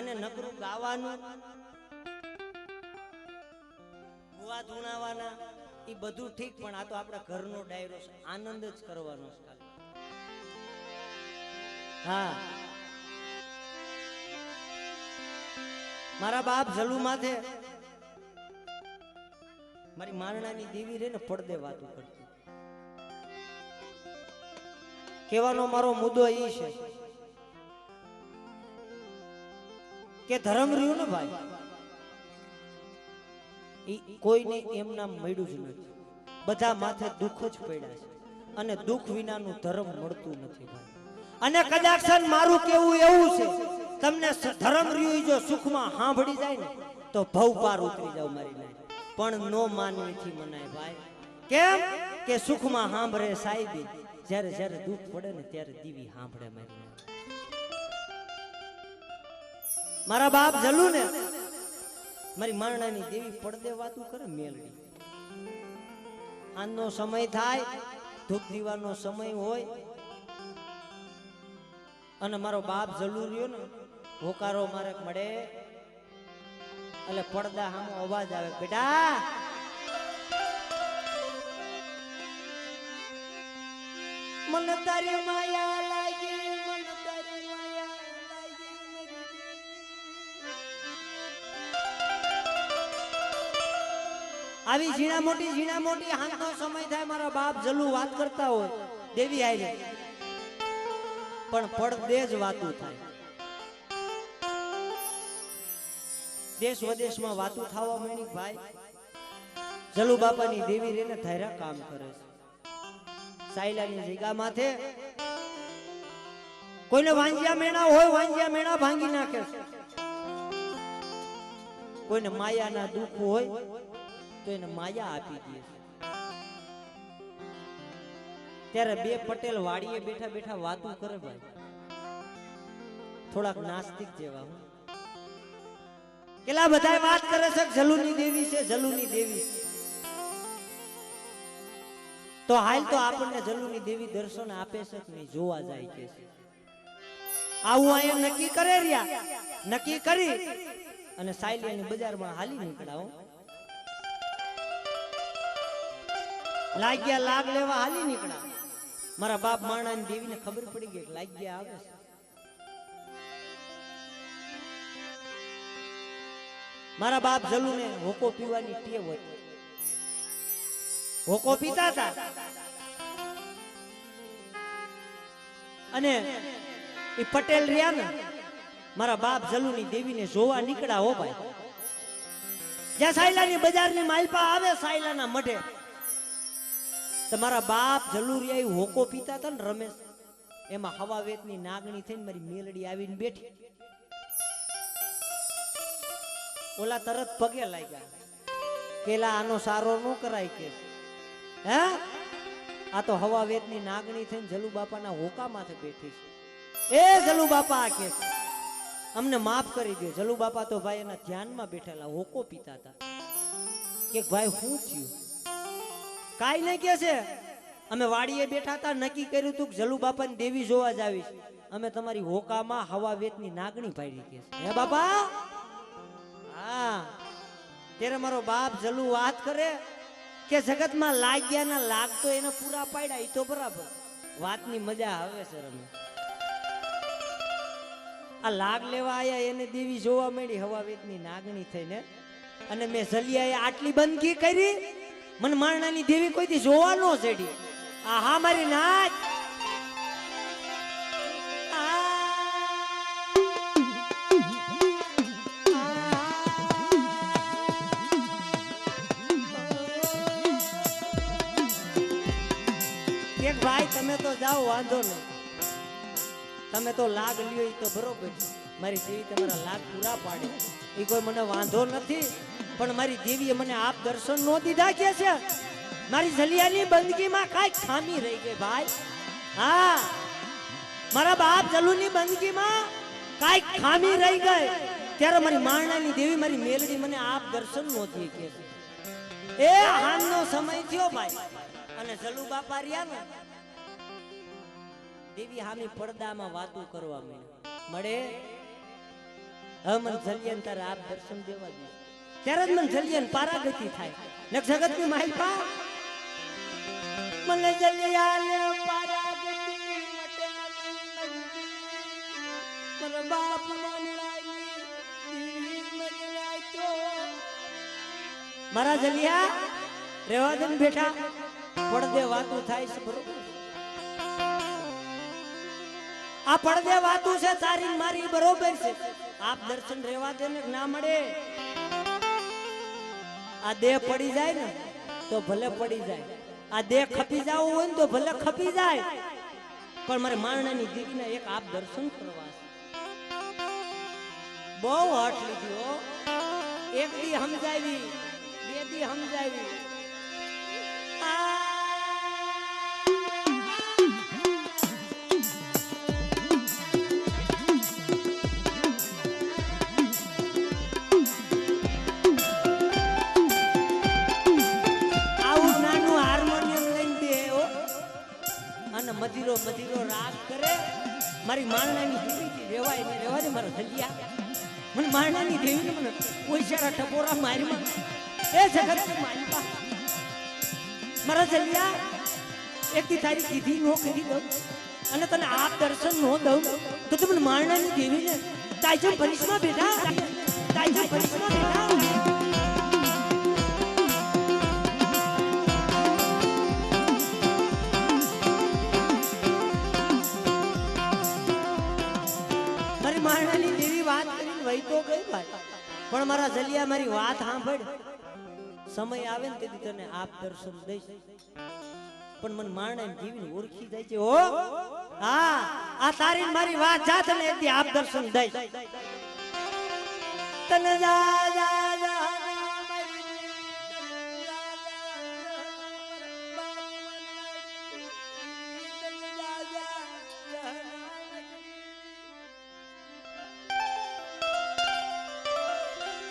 અને નકરું ગાવાનું. ભૂવા ધૂણાવાના એ બધું ઠીક, પણ આ તો આપણા ઘરનો ડાયરો છે. આનંદ જ કરવાનો છે હા. મારા બાપ જલુ માથે. મારી મારણાની દેવી રે ને પડદે વાતું કરતી. કહેવાનો મારો મુદ્દો એ છે. કે ધર્મ રહ્યું ને ભાઈ? ઈ કોઈને એમ નામ મળ્યું જ નથી. બધા માથે દુઃખ જ પડ્યા છે. અને દુઃખ વિનાનું ધર્મ મળતું નથી ભાઈ. અને કદાચ મારું કેવું એવું છે, તમને ધર્મ રહ્યું જો સુખમાં સાંભળી જાય ને, તો ભવ પાર ઉતરી જાવ મારી લાઈન પણ નો માનવીથી મનાય ભાઈ. કેમ? કે સુખમાં સાંભળે સાહેબી. જ્યારે જ્યારે દુઃખ પડે ને ત્યારે દીવી સાંભળે મારી મારા બાપ જલુ ને મારી મારણાની દેવી પડદે વાતું કરે મેલડી. આનો સમય થાય, ધૂપ દીવાનો સમય હોય, અને મારો બાપ જલુ રહ્યો ને, હોકારો મારે મળે, એટલે પડદા સામો અવાજ આવે, બેટા! મને તારી માયા આવી ઝીણા મોટી ઝીણા મોટી હાથનો સમય થાય, મારા બાપ જલ્લુ વાત કરતા હોય, દેવી આઈ પણ પડદે જ વાતું થાય. દેશ વિદેશમાં વાતું થવા માંડી ભાઈ જલુ બાપાની દેવી રેને ધાયરા કામ કરે છે. સાયલાની જગ્યા માથે કોઈને વાંજિયા મેણા હોય, વાંજિયા મેણા ભાંગી નાખે કોઈને માયાના દુઃખ હોય તો એને માયા આપી દે ત્યારે બે પટેલ વાડીએ બેઠા બેઠા વાતો કરે ભાઈ. થોડાક નાસ્તિક જેવા હું. કેલા બધા વાત કરે છે જલુની દેવી છે, જલુની દેવી તો હાલ તો આપણને જલુની દેવી દર્શન આપે છે કે નહીં જોવા જાય કે છે. આવું અહીંયા નક્કી કરે રહ્યા. નક્કી કરી અને સાયલી બજારમાં હાલી નીકળાવો લાગ્યા લાગ લેવા હાલી નીકળ્યા. મારા બાપ માણાની દેવીને ખબર પડી ગઈ લાગ્યા આવે છે. મારા બાપ જલુને હોકો પીવાની ટેવ હોય. હોકો પીતા હતા અને એ પટેલ રહ્યા ને, મારા બાપ જલુની દેવીને જોવા નીકળ્યા હો ભાઈ. જ્યાં સાયલાની બજારની માલપા આવે સાયલાના મઢે તમારા બાપ જલુરિયા હોકો પીતા હતા ને રમેશ? એમાં હવા વેતની નાગણી થઈને મારી મેલડી આવીને બેઠી. ઓલા તરત પગે લાગ્યા. કેલા આનો સારો ન કરાય કે. હે? આ તો હવા વેતની નાગણી થઈને જલુ બાપાના હોકા માથે બેઠી છે. એ જલુ બાપા આ કે અમને માફ કરી દો જલુ બાપા તો ભાઈ એના ધ્યાનમાં બેઠેલા હોકો પીતા હતા. કે ભાઈ શું થયું? કાઈ નહીં કે છે. અમે વાડીએ બેઠા હતા, નક્કી કર્યું હતું કે જલુ બાપાની દેવી જોવા જ આવીશ. અમે તમારી હોકામાં હવા વેતની નાગણી પાડી કે છે. હે બાપા? હા. ત્યારે મારો બાપ જલુ વાત કરે કે જગતમાં લાગ્યા ના લાગતો એને પૂરા પાડ્યા, એ તો બરાબર. વાતની મજા આવે છે રમે. આ લાગ લેવા આયા એને દેવી જોવા મળી, હવા વેતની નાગણી થઈને. અને મેં જલિયાએ આટલી બંદગી કરી મને મારણાની દેવી કોઈથી જોવા ન ચડી આ હા મારી નાચ એક ભાઈ, તમે તો જાઓ, વાંધો નહીં તમે તો લાગ લ્યો એ તો બરોબર. મારી દેવી તમારા લાગ પૂરા પાડે. એ કોઈ મને વાંધો નથી. પણ મારી દેવીએ મને આપ દર્શન નો દીધા કે છે? મારી જલિયાની બંદગીમાં કાંઈક ખામી રહી ગઈ ભાઈ. હા. મારા બાપ જલુની બંદગીમાં કાંઈક ખામી રહી ગઈ. ત્યારે મારી મારણાની દેવી મારી મેલડી મને આપ દર્શન નહોતી કે છે. એ હાનનો સમય થયો ભાઈ. અને જલુ બાપા રહ્યા ને, દેવી હામી પડદામાં વાતો કરવા. મળે? હવે મને તારે આપ દર્શન દેવા દે. ત્યારે જ મને જલ્દી પારાગતિ થાય. ને જગતની માહિલ પા. મને જલ્દી બાપ મારા જલિયા રેવા દે બેઠા પડદે વાતું થાય છે આ પડદે વાતું છે તારી મારી બરોબર છે. આપ દર્શન રેવા દે ને ના મળે. આ દેહ પડી જાય ને, તો ભલે પડી જાય. આ દેહ ખપી જવું હોય ને તો ભલે ખપી જાય. પણ મારે મારણાની દીકરીને એક આપ દર્શન કરવા બહુ હટ લીધી એક દી સમજાવી, બે દી સમજાવી. મધીરો મધીરો રાગ કરે. મારી મારણાની દીકરી રેવાય ને રેવા દે મારો જલિયા. મને મારણાની દેવી ને મને કોઈ સારા ટપોરા મારીમાં એ જગત માનતા મારા જલિયા એક થી તારી કીધી નો કરી દઉં અને તને આપ દર્શન નો દઉં, તો તું મને મારણાની દેવી ને તાઈજમ બેઠા બેટા તાઈજમ પરિશ્મા પણ મારા જલિયા મારી વાત સાંભળ. સમય આવે ને તેથી તને આપ દર્શન દઈશ. પણ મને માણે જીવીને ઓળખી જાય છે ઓ હા, આ તારી મારી વાત જા તને આપ દર્શન દઈશ. તને જા જા જા.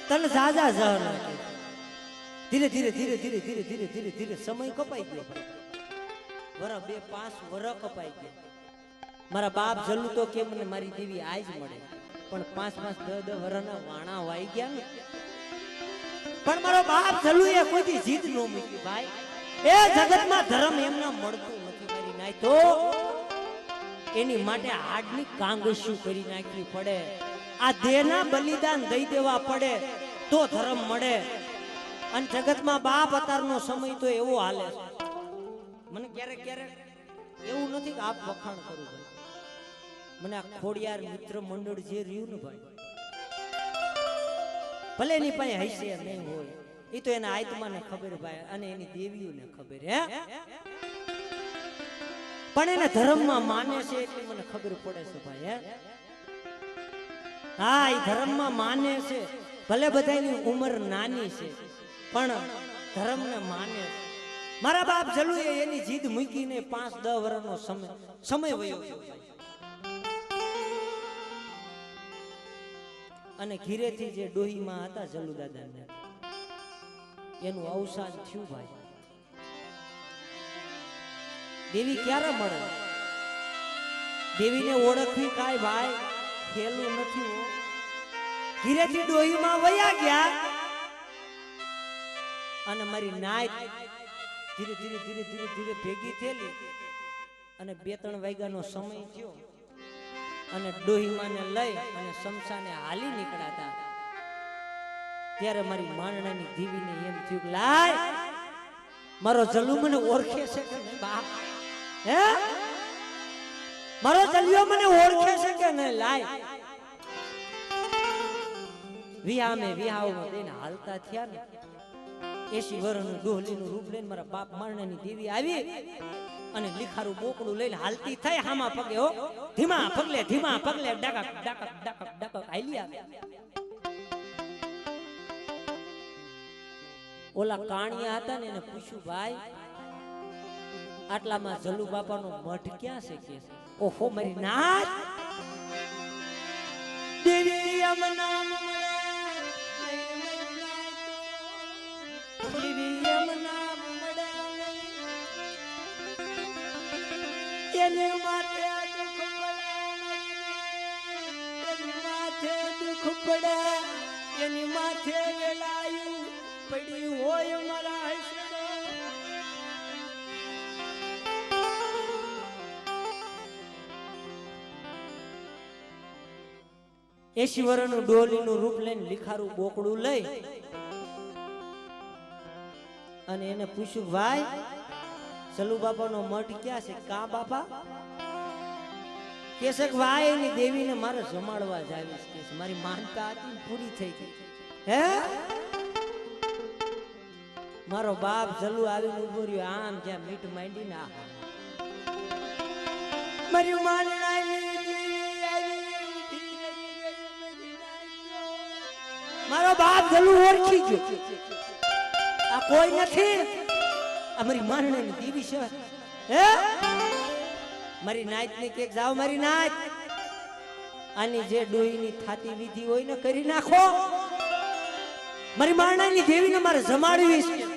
તને ઝાઝા ઝહર ધીરે ધીરે ધીરે ધીરે ધીરે ધીરે ધીરે ધીરે સમય કપાઈ ગયો. વર બે, પાંચ વર કપાઈ ગયા. મારા બાપ જલું તો કે મને મારી દેવી આજ મળે. પણ પાંચ પાંચ દસ દસ વરના વાણા વાઈ ગયા ને. પણ મારો બાપ જલું એ કોઈ જીદ ન મૂકી, ભાઈ. એ જગતમાં ધર્મ એમને મળતું નથી, મારી નાય તો. એની માટે હાડની શું કરી નાખવી પડે. આ દેહના બલિદાન દઈ દેવા પડે. તો ધર્મ મળે. અને જગતમાં બાપ અતારનો સમય તો એવો હાલે છે. મને ક્યારેક ક્યારેક એવું નથી કે આપ વખાણ કરું ભાઈ. મને આ ખોડિયાર મિત્ર મંડળ જે રહ્યું ને ભાઈ, ભલે એની પાસે હૈસે નહીં હોય એ તો એના આત્માને ખબર ભાઈ, અને એની દેવીઓને ખબર હે. પણ એને ધર્મમાં માને છે એટલી મને ખબર પડે છે ભાઈ, હે. હા એ ધર્મમાં માને છે. ભલે બધાની ઉંમર નાની છે, પણ ધર્મને માને મારા બાપ જલુએ એની જીદ મૂકીને પાંચ દસ વર્ષનો સમય સમય વયો અને ઘીરેથી જે ડોહીમાં હતા જલુ દાદાને, એનું અવસાન થયું ભાઈ. દેવી ક્યારે મળે? દેવીને ઓળખવી કાંઈ ભાઈ, ખેલું નથી હો ડોહીમાં વયા ગયા. અને મારી નાય ધીરે ધીરે ધીરે ધીરે ધીરે ભેગી થયેલી. અને બે ત્રણ વાગ્યાનો સમય થયો. અને ડોહીમાને લઈ અને શમશાને હાલી નીકળાતા ત્યારે મારી માણણાની દીવીને એમ થયું લાય, મારો જલુ મને ઓળખે છે કે બા? હે? મારો જલિયો મને ઓળખે છે કે નહીં, લાય? વિહામે વિહાવમાં દઈને હાલતા થયા ને. એસી વર્ષનું ડોહલીનું રૂપ લઈને મારા બાપ મારણાની દેવી આવી અને લિખારું બોકડું લઈને હાલતી થાય હામા પગે હો. ધીમા પગલે ધીમા પગલે ડાકક ડાકક ડાકક ડાકક હાલી આવે. ઓલા કાણિયા હતા ને એને પૂછ્યું, ભાઈ, આટલામાં જલુ બાપાનો મઠ ક્યાં છે કે? ઓહો, મારી નાથ દેવી નામ મળે એને માથે દુઃખ પડે ડોલીનું રૂપ લઈને લિખારું બોકડું લઈ અને એને પૂછ્યું ભાઈ સલુ બાપાનો મઠ ક્યાં છે? કા બાપા? કેસે કે ભાઈ એની દેવીને મારે જમાડવા જાવીશ કે મારી માનતા હતી પૂરી થઈ ગઈ. હે? મારો બાપ જલુ આવીને ઊભો રહ્યો. આમ જ્યાં મીઠ માંડીને આ. મારો બાપ જલુ ઓળખી ગયો. આ કોઈ નથી. આ મારી માનણાની દેવી છે. હે? મારી નાચ ને કેક જાઓ મારી નાચ આની જે ડોહીની થાતી વિધિ હોય ને કરી નાખો. મારી મારણાની દેવીને મારે જમાડવી છે.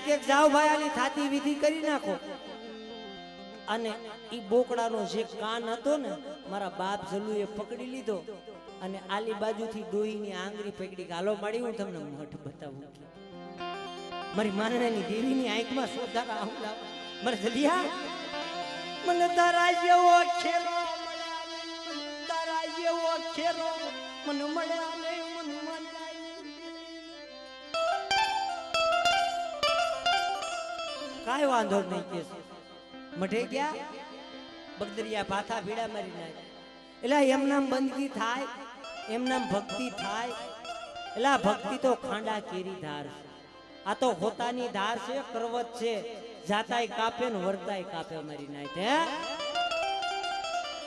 મારી નાઈટ કે જાઓ ભાઈ આની થાતી વિધિ કરી નાખો. અને ઈ બોકડાનો જે કાન હતો ને, મારા બાપ જલુએ પકડી લીધો. અને આલી બાજુથી ડોહીની આંગળી પકડી ગાલો માડી હું તમને મઠ બતાવું મારી માનણાની દેવીની આંખમાં સોધાર આવું લાવ મારે જલિયા મને તારા જેવો ખેરો તારા જેવો ખેરો મને મળ્યા કાંઈ વાંધો નહીં કે મઢે ગયા, બગદરિયા પાથા ભીડા મારી નાખ એટલે એમનામ બંદગી થાય એમનામ ભક્તિ થાય, એટલે ભક્તિ તો ખાંડા કેરી ધાર છે. આ તો હોતાની ધાર છે, કરવત છે. જાતાય કાપે ને વર્તાય કાપે મારી નાખ, હે?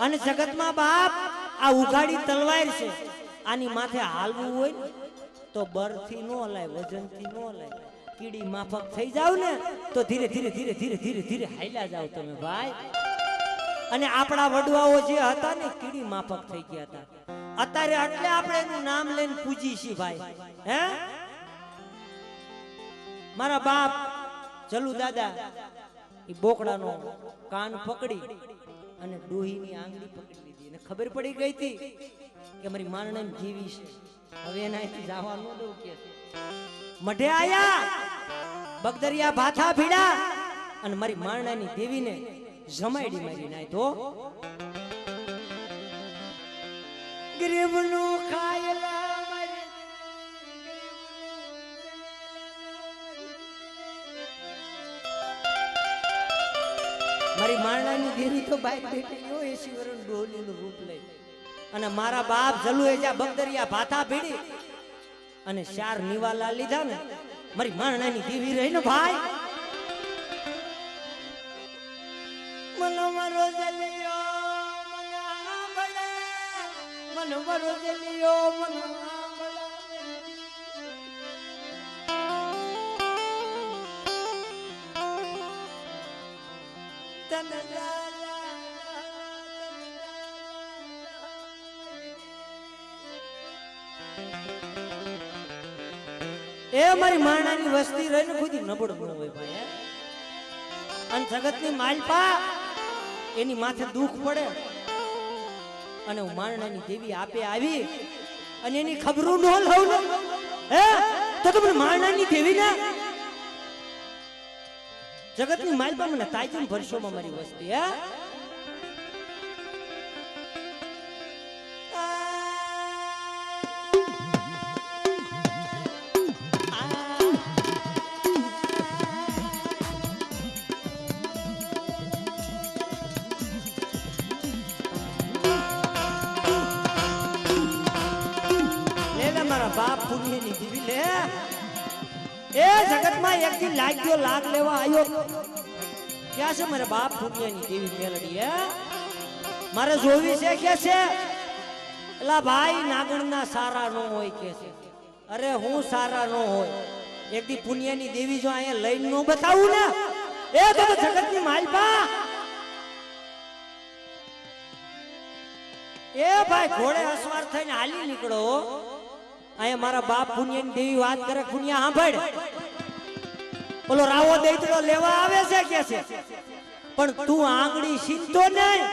અને જગતમાં બાપ આ ઉઘાડી તલવાર છે. આની માથે હાલવું હોય તો બરથી નો હલાય, વજનથી નો હલાય. કીડી માફક થઈ જાવ ને, તો ધીરે ધીરે ધીરે ધીરે ધીરે ધીરે હાલ્યા જાવ તમે ભાઈ. અને આપણા વડવાઓ જે હતા ને, કીડી માફક થઈ ગયા હતા. અત્યારે એટલે આપણે એનું નામ લઈને પૂજી છીએ ભાઈ. હે? મારા બાપ ચલુ દાદા, એ બોકડાનો કાન પકડી અને ડોહીની આંગળી પકડી લીધી. અને ખબર પડી ગઈ હતી કે મારી મારણામ જીવી છે હવે એના જવા ન દઉં કે. મઢે આયા બગદરિયા ભાથા ભીડા અને મારી મારણાની દેવીને જમાડી મારી નાય તો ગરીબનું ખાયલા મારી મારી મારણાની દેવી તો બાઈક બેઠી હોય એસી વરણ ડોલીનું રૂપ લઈ. અને મારા બાપ જલુ એ જ્યાં બગદરિયા ભાથા ભીડી અને ચાર નિવાલા લીધા ને. મારી મારણાની દીવી રહી ને ભાઈ. મનો મારો જલિયો મનો મારો જલિયો મને એ મારી માણાની વસ્તી રહીને ખુદ નબળું ન હોય ભાઈ? અને જગતની માલપા, એની માથે દુઃખ પડે. અને હું મારણાની દેવી આપે આવી, અને એની ખબરું ન લઉં હે? તો તમને મારણાની દેવી ને? જગતની માલપા મને તાજન ભરશોમાં મારી વસ્તી, હે? જગતમાં લાગ્યો, લાગ લેવા આવ્યો ક્યાં છે મારા બાપ પુણ્યની દેવી મેલડી, હે? મારે જોવી છે, કે છે? એલા ભાઈ, નાગણના સારા નો હોય, કે છે. અરે હું સારા નો હોય. એક દી પુણ્યની દેવી જો અહીંયા લઈને નો બતાવું ને, એ તો જગતની માલપા. એ ભાઈ, ઘોડે અસવાર થઈને હાલી નીકળો. અહીંયા મારા બાપ પુણ્યની દેવી વાત કરે પુણ્યા સાંભળ. બોલો, રાવો દૈતડો લેવા આવે છે કે છે? પણ તું આંગળી સીધો નહીં.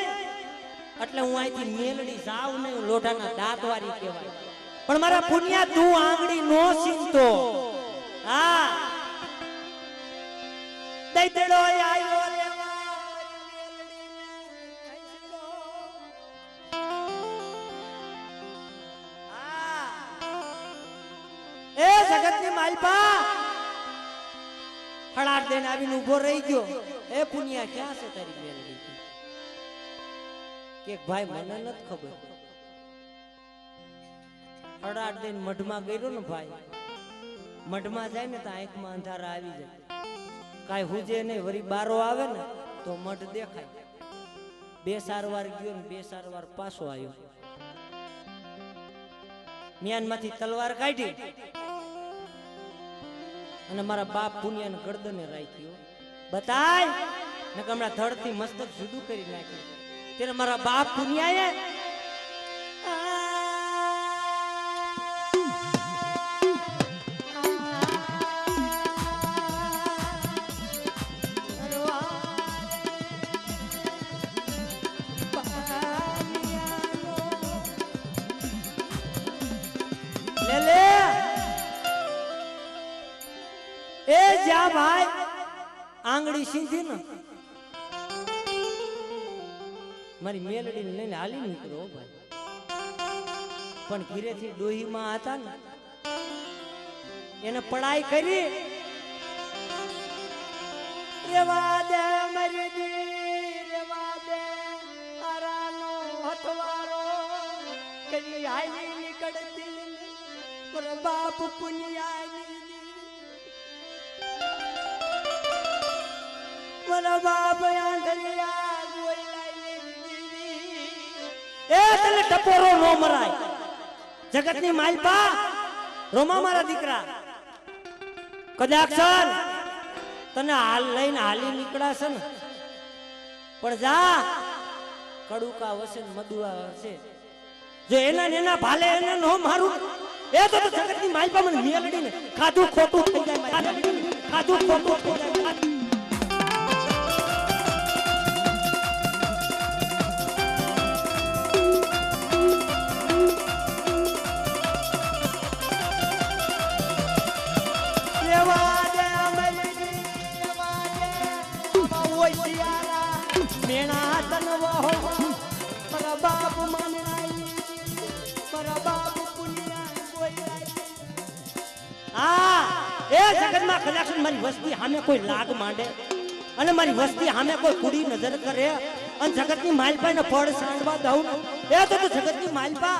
એટલે હું અહીંથી મેલડી જાવ નહીં લોઢાના દાંત વાળી કહેવાય. પણ મારા પુણ્યા, તું આંગળી નો સીધો હા. દૈતડો આવ્યો લેવા. એ જગતની માલપા. ફળાર દેને આવીને ઊભો રહી ગયો. એ પુનિયા, ક્યાં છે તારી મેલડી? કે ભાઈ, મને નથી ખબર. હળાટ દેને મઢમાં ગયો ને ભાઈ. મઢમાં જાય ને તો આંખમાં અંધારા આવી જાય. કાંઈ હુજે નહીં, વરી બારો આવે ને તો મઢ દેખાય. બે સારવાર ગયો ને બે સારવાર પાછો આવ્યો. મ્યાનમાંથી તલવાર કાઢી. અને મારા બાપ પુનિયાને ગરદને રાખ્યો. બતાય. ને કે હમણાં ધડથી મસ્તક જુદું કરી નાખ્યું. ત્યારે મારા બાપ પુનિયાએ આંગળી સીધી ને. મારી મેલડી લઈને હાલી નીકળ્યો ભાઈ. પણ ઘીરેથી ડોહીમાં હતા ને. એને પડાઈ કરી. રેવા દે મરી દી, રેવા દે આરાનો હથવારો. કરી હાલી નીકળતી બાપ પુનિયાની પણ જા, કડુકા વસે ને મધુઆ વસે જો એના ભાલે એને નો મારું, એ તો જગતની માલપા મને મેલડી ને ખાધું ખોટું થઈ જાય ખાધું ખોટું થઈ જાય. મારા વસ્તી સામે કોઈ કુડી નજર કરે અને જગતની માલપા ને ફળ સાંડવા દઉં, એ તો જગતની માલપા.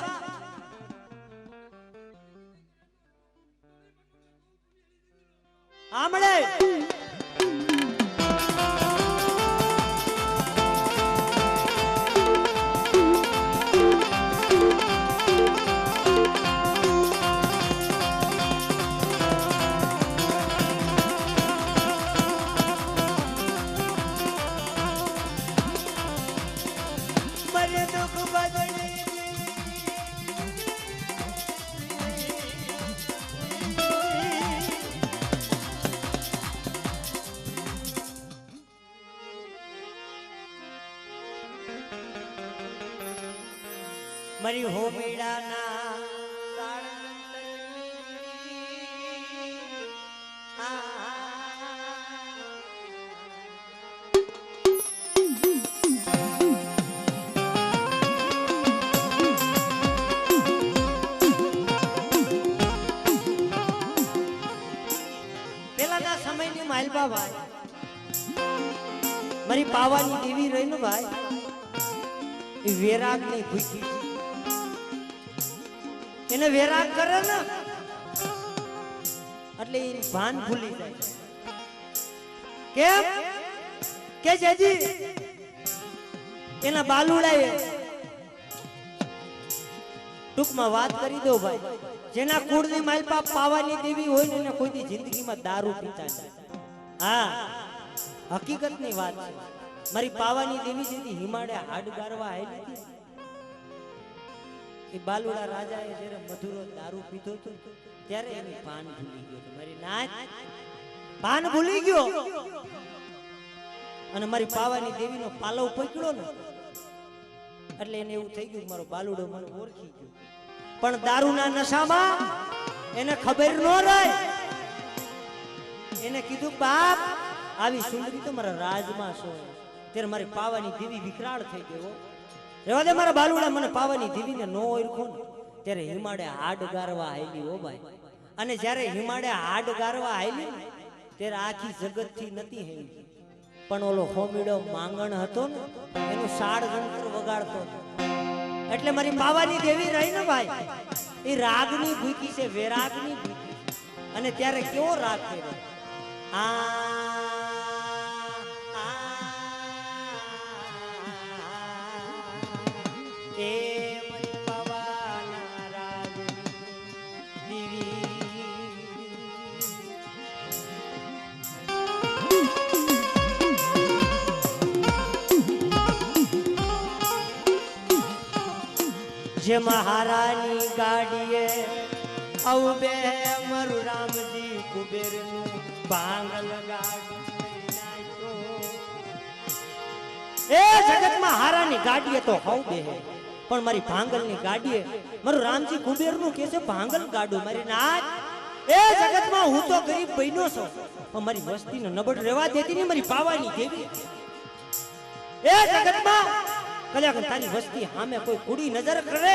આમળે મારી હોમીડાના વેરાગ કરે ને, એટલે ભાન ભૂલી જાય. કેમ કે જેજી? એના બાલુડાએ ટૂંકમાં વાત કરી દો ભાઈ, જેના કુળની માલપા પાવાની દેવી હોય ને, એને કોઈની જિંદગીમાં દારૂ પીતા નથી હા, હકીકતની વાત છે. મારી પાવાની દેવી જેથી હિમાડે હાડ ગારવા આવી હતી. એ બાલુડા રાજાએ જ્યારે મધુરો દારૂ પીધો હતો ત્યારે એની પાન ભૂલી ગયો. મારી નાચ પાન ભૂલી ગયો. અને મારી પાવાની દેવીનો પાલવ પકડ્યો ને, એટલે એને એવું થઈ ગયું મારો બાલુડો મને ઓળખી ગયો. પણ દારૂના નશામાં એને ખબર ન રહી. એને કીધું, બાપ, આવી સુંદરી તો મારા રાજમાં છો. ત્યારે મારી પાવાની દેવી વિકરાળ થઈ ગયો રેવા દે મારા બાલુડા મને પાવાની દીવીને નો ઓળખો ને. ત્યારે હિમાડે હાડ ગારવા આયલી ઓ ભાઈ. અને જ્યારે હિમાડે હાડ ગારવા આયલી ત્યારે આખી જગતથી નથી હેલી પણ ઓલો હોમીડો માંગણ હતો ને એનું સાડ ગણતર વગાડતો એટલે મારી પાવાની દેવી રહી ને ભાઈ. એ રાગની ભૂકી છે વેરાગની ભૂકી અને ત્યારે કેવો રાગ આ આ, જે મહારાની ગાડીએ આવું બે મારું રામજી કુબેરનું ભાંગલ ગાડી નાખ્યો. એ જગતમાં હારાની ગાડીએ તો હવ બે પણ મારી ભાંગલની ગાડીએ મારું રામજી કુબેરનું કે છે ભાંગલ ગાડું, મારી નાચ એ જગતમાં હું તો ગરીબ બહેનો છું, પણ મારી વસ્તીનો નબળ રહેવા દેતી નહીં, મારી પાવાની દેવી એ જગતમાં કદાચ તારી વસ્તી સામે કોઈ કુડી નજર કરે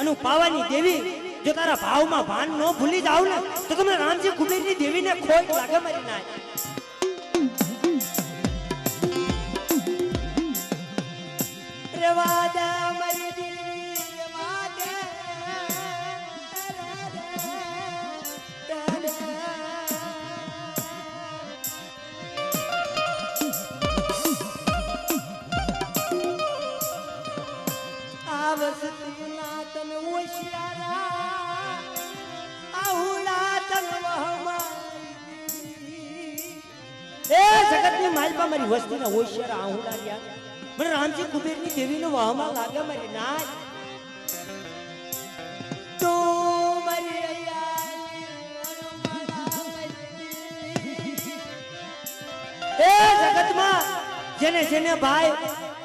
અને પાવાની દેવી, જો તારા ભાવમાં ભાન ન ભૂલી જાવ ને, તો તમે રામજી કુબેરની દેવીને ખોટ લાગે મારી નાય. રેવા માલપા મારી વસ્તીના હોશિયારા આહુડા રહ્યા મને રામજી કુબેરની દેવીનો વાહમાં લાગ્યા મારી ના તો મારી. એ જગતમાં જેને જેને ભાઈ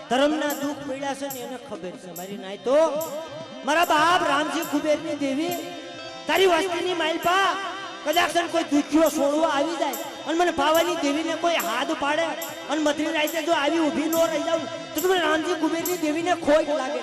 ધર્મના દુઃખ પીડા છે ને એને ખબર છે મારી નાય. તો મારા બાપ રામજી કુબેરની દેવી, તારી વસ્તીની માલપા, કદાચ તને કોઈ દુખ્યો છોડવા આવી જાય. અને મને ભાવાની દેવીને કોઈ હાથ પાડે અને મધરી રાતે જો આવી ઊભી નો રહી જાઉં, તો તમને રામજી કુબેરની દેવીને ખોટ લાગે.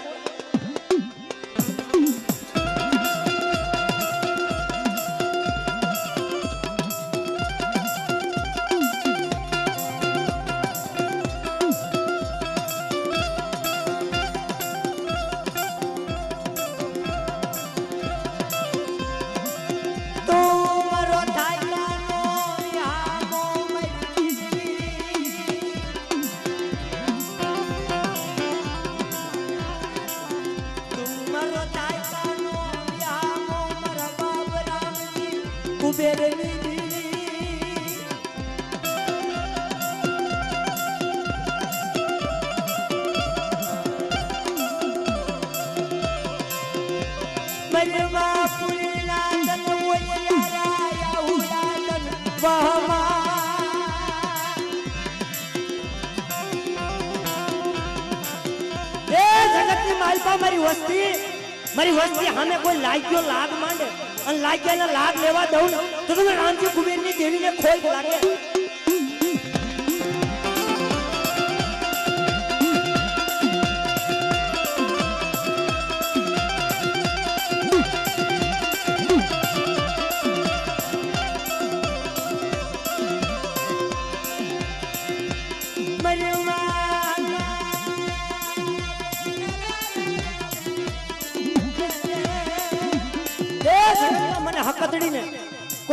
માલપા મારી વસ્તી મારી વસ્તી સામે કોઈ લાગ્યો લાગ માંડે અને લાગ્યા લાગ લેવા દઉં તો તમે રામજી કુબેરની દેવીને ખોટ લાગે.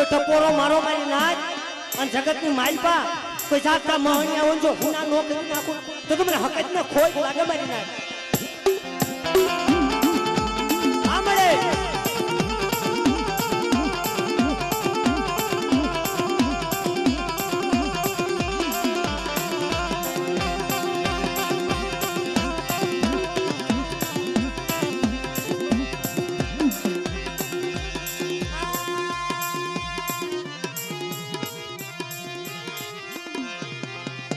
કોઈ ટપોરો મારો મારી નાખ અને જગતની માલપા કોઈ જાતના મહણિયા હોય જો હુના નો કરી નાખું તો તમને હકત ને ખોઈ લાગે મારી નાખ.